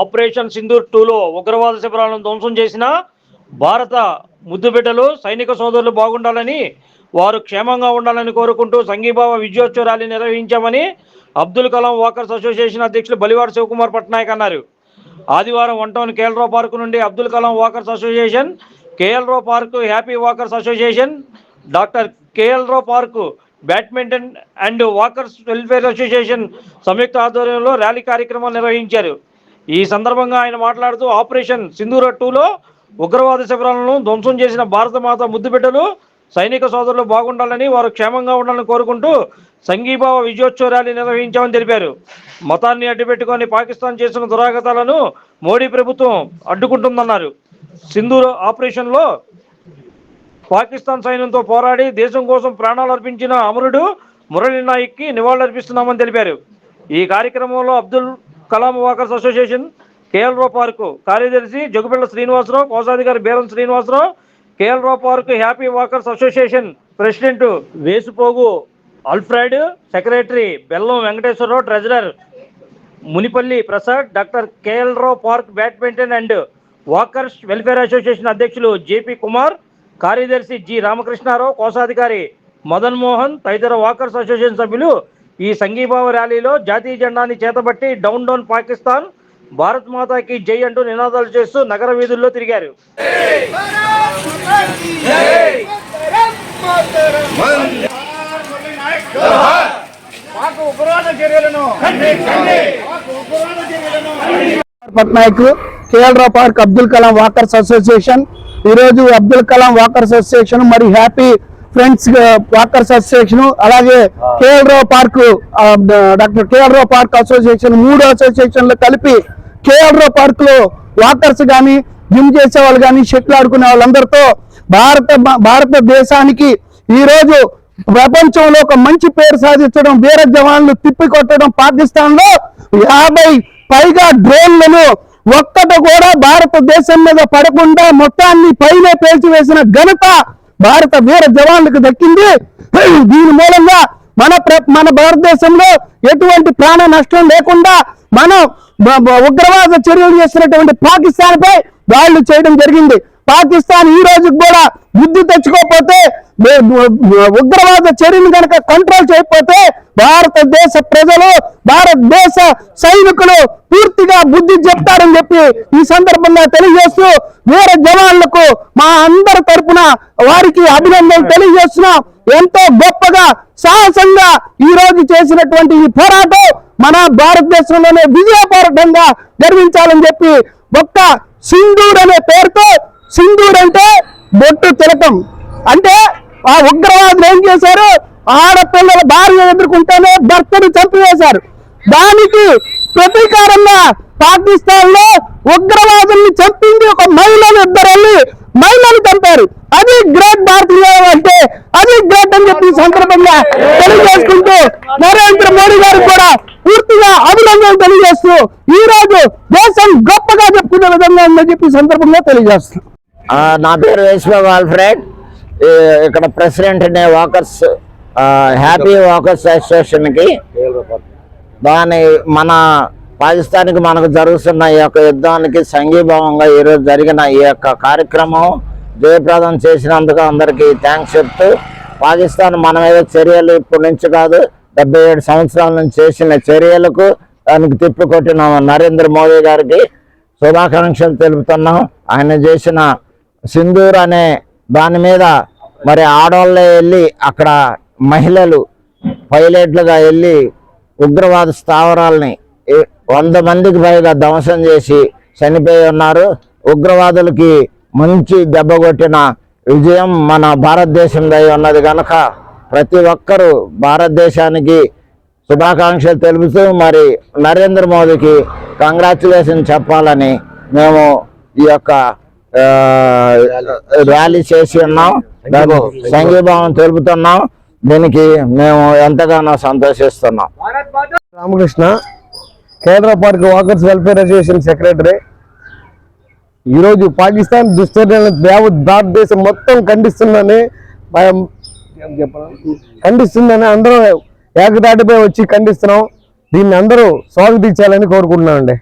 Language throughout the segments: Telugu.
ఆపరేషన్ సింధూర్ టూలో ఉగ్రవాద శిబిరాలను ధ్వంసం చేసిన భారత ముద్దుబిడ్డలు సైనిక సోదరులు బాగుండాలని వారు క్షేమంగా ఉండాలని కోరుకుంటూ సంఘీభావ విజయోత్సవ ర్యాలీ నిర్వహించామని అబ్దుల్ కలాం వాకర్స్ అసోసియేషన్ అధ్యక్షులు బలివాడ శివకుమార్ పట్నాయక్ అన్నారు. ఆదివారం వన్ టౌన్ కేఎల్రావు పార్క్ నుండి Abdul Kalam walkers association KL Rao park happy walkers association doctor KL Rao park badminton and walkers welfare association సంయుక్త ఆధ్వర్యంలో ర్యాలీ కార్యక్రమం నిర్వహించారు. ఈ సందర్భంగా ఆయన మాట్లాడుతూ ఆపరేషన్ సింధూర టూలో ఉగ్రవాద శిబిరాలను ధ్వంసం చేసిన భారత మాత ముద్దుబిడ్డలు సైనిక సోదరులు బాగుండాలని వారు క్షేమంగా ఉండాలని కోరుకుంటూ సంఘీభావ విజయోత్సవ ర్యాలీ నిర్వహించామని తెలిపారు. మతాన్ని అడ్డుపెట్టుకొని పాకిస్తాన్ చేసిన దురాగతాలను మోడీ ప్రభుత్వం అడ్డుకుంటుందన్నారు. సింధూర్ ఆపరేషన్లో పాకిస్తాన్ సైన్యంతో పోరాడి దేశం కోసం ప్రాణాలు అర్పించిన అమరుడు మురళీ నాయక్కి నివాళులర్పిస్తున్నామని తెలిపారు. ఈ కార్యక్రమంలో Abdul Kalam walkers association KL Rao park కార్యదర్శి జగుపిల్ల శ్రీనివాసరావు కోశాధికారి Beram Srinivasarao KL Rao park happy walkers association president Vesupogu Alfred secretary Bellam Venkateswararao treasurer Munipalli Prasad doctor KL Rao park badminton and walkers welfare association అధ్యక్షులు జేపీ కుమార్ కార్యదర్శి జి రామకృష్ణారావు కోశాధికారి మదన్ మోహన్ తదితర వాకర్స్ అసోసియేషన్ సభ్యులు ఈ సంఘీభావ ర్యాలీలో జాతీయ జెండాని చేతబట్టి డౌన్ డౌన్ పాకిస్తాన్ భారత్ మాతాకి జై అంటూ నినాదాలు చేస్తూ నగర వీధుల్లో తిరిగారు. Patnaik KL Rao park Abdul Kalam walkers association. ఈరోజు అబ్దుల్ కలాం వాకర్స్ అసోసియేషన్ మరి హ్యాపీ ఫ్రెండ్స్ వాకర్స్ అసోసియేషన్ అలాగే KL Rao park doctor KL Rao park association మూడు అసోసియేషన్లు కలిపి కేఎల్ రావు పార్క్లో వాకర్స్ కానీ జిమ్ చేసే వాళ్ళు కానీ షెట్లు ఆడుకునే వాళ్ళందరితో భారత భారతదేశానికి ఈ రోజు ప్రపంచంలో ఒక మంచి పేరు సాధించడం వీర జవాన్లు తిప్పి కొట్టడం పాకిస్తాన్లో యాభై పైగా డ్రోన్లను ఒక్కటి కూడా భారతదేశం మీద పడకుండా మొత్తాన్ని పైన పేల్చివేసిన ఘనత భారత వీర జవాన్లకు దక్కింది. దీని మూలంగా మన ప్ర- మన భారతదేశంలో ఎటువంటి ప్రాణ నష్టం లేకుండా మనం ఉగ్రవాద చర్యలు చేస్తున్నటువంటి పాకిస్తాన్ పై దాడులు చేయడం జరిగింది. పాకిస్తాన్ ఈ రోజు కూడా బుద్ధి తెచ్చుకోకపోతే ఉగ్రవాద చర్యలు కనుక కంట్రోల్ చేయకపోతే భారతదేశ ప్రజలు భారతదేశ సైనికులు పూర్తిగా బుద్ధి చెప్తారని చెప్పి ఈ సందర్భంగా తెలియజేస్తూ వీర జవాన్లకు మా అందరి తరపున వారికి అభినందనలు తెలియజేస్తున్నాం. ఎంతో గొప్పగా సాహసంగా ఈ రోజు చేసినటువంటి ఈ పోరాటం మన భారతదేశంలోనే విజయ పోరాటంగా గర్వించాలని చెప్పి ఒక్క సింధూర్ అనే పేరుతో సింధూర్ అంటే బొట్టు తిలకం. అంటే ఆ ఉగ్రవాదులు ఏం చేశారు? ఆడపిల్లల భార్య ఎదుర్కొంటేనే భర్తను చంపివేశారు. దానికి ప్రతీకారంగా పాకిస్తాన్లో ఉగ్రవాదుల్ని చంపింది ఒక మహిళలు ఇద్దరు వెళ్ళి మహిళలు చంపారు. అది గ్రేట్ భారతీయ అంటే అది గ్రేట్ అని చెప్పి సందర్భంగా తెలియజేసుకుంటూ నరేంద్ర మోడీ గారికి కూడా పూర్తిగా అభినందనలు తెలియజేస్తూ ఈ రోజు దేశం గొప్పగా చెప్పుకునే విధంగా ఉందని చెప్పి సందర్భంగా తెలియజేస్తున్నాం. నా పేరు వేశ్వబాబు ఆల్ఫ్రెడ్ ఇక్కడ ప్రెసిడెంట్ అనే వాకర్స్ హ్యాపీ వాకర్స్ అసోసియేషన్కి దాని మన పాకిస్తాన్కి మనకు జరుగుతున్న ఈ యొక్క యుద్ధానికి సంఘీభావంగా ఈరోజు జరిగిన ఈ యొక్క కార్యక్రమం జయప్రదం చేసినందుకు అందరికీ థ్యాంక్స్ చెప్తూ పాకిస్తాన్ మన మీద చర్యలు ఇప్పటి నుంచి కాదు డెబ్బై ఏడు సంవత్సరాల నుంచి చేసిన చర్యలకు దానికి తిప్పికొట్టిన నరేంద్ర మోదీ గారికి శుభాకాంక్షలు తెలుపుతున్నాం. ఆయన చేసిన సింధూర్ అనే దాని మీద మరి ఆడవాళ్ళే వెళ్ళి అక్కడ మహిళలు పైలట్లుగా వెళ్ళి ఉగ్రవాద స్థావరాలని వంద మందికి పైగా ధ్వంసం చేసి చనిపోయి ఉన్నారు. ఉగ్రవాదులకి మంచి దెబ్బ కొట్టిన విజయం మన భారతదేశంలో ఉన్నది కనుక ప్రతి ఒక్కరూ భారతదేశానికి శుభాకాంక్షలు తెలుపుతూ మరి నరేంద్ర మోదీకి కంగ్రాచులేషన్ చెప్పాలని మేము ఈ యొక్క ర్యాలీ. చేసి ఉన్నాం. దానికి సంఘీభావం తెలుపుతున్నాం. దీనికి మేము ఎంతగానో సంతోషిస్తున్నాం. Ramakrishna Kendra park walkers welfare association secretary. ఈరోజు పాకిస్తాన్ దుశ్చర్యలను దేవ భారతదేశం మొత్తం ఖండిస్తుందని? ఖండిస్తుందని అందరూ ఏకదాటిపై వచ్చి ఖండిస్తున్నాం. దీన్ని అందరూ స్వాగతించాలని కోరుకుంటున్నామండి.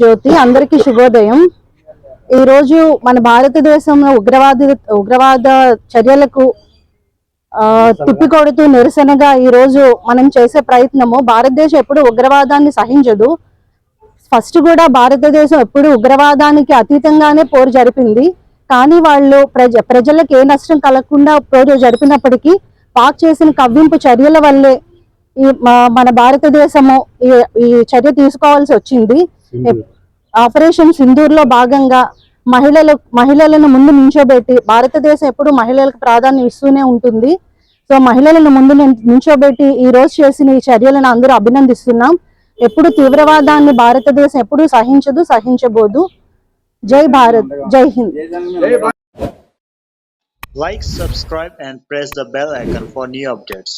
జ్యోతి అందరికీ శుభోదయం. ఈ రోజు మన భారతదేశంలో ఉగ్రవాద ఉగ్రవాద చర్యలకు ఆ, తిప్పికొడుతూ నిరసనగా ఈ రోజు మనం చేసే ప్రయత్నము భారతదేశం ఎప్పుడు ఉగ్రవాదాన్ని సహించదు. ఫస్ట్ కూడా భారతదేశం ఎప్పుడు ఉగ్రవాదానికి అతీతంగానే పోరు జరిపింది. కానీ వాళ్ళు ప్రజ ప్రజలకు ఏ నష్టం కలగకుండా పోరు జరిపినప్పటికీ పాక్ చేసిన కవ్వింపు చర్యల వల్లే ఈ మన భారతదేశము ఈ చర్య తీసుకోవాల్సి వచ్చింది. ఆపరేషన్ సింధూర్లో భాగంగా మహిళలు మహిళలను ముందు నించోబెట్టి భారతదేశం ఎప్పుడు మహిళలకు ప్రాధాన్యం ఇస్తూనే ఉంటుంది. సో మహిళలను ముందు నించోబెట్టి ఈ రోజు చేసిన ఈ చర్యలను అందరూ అభినందిస్తున్నాం. ఎప్పుడు తీవ్రవాదాన్ని భారతదేశం ఎప్పుడు సహించదు సహించబోదు. Jai Bharat Jai Hind. Like subscribe and press the bell icon for new updates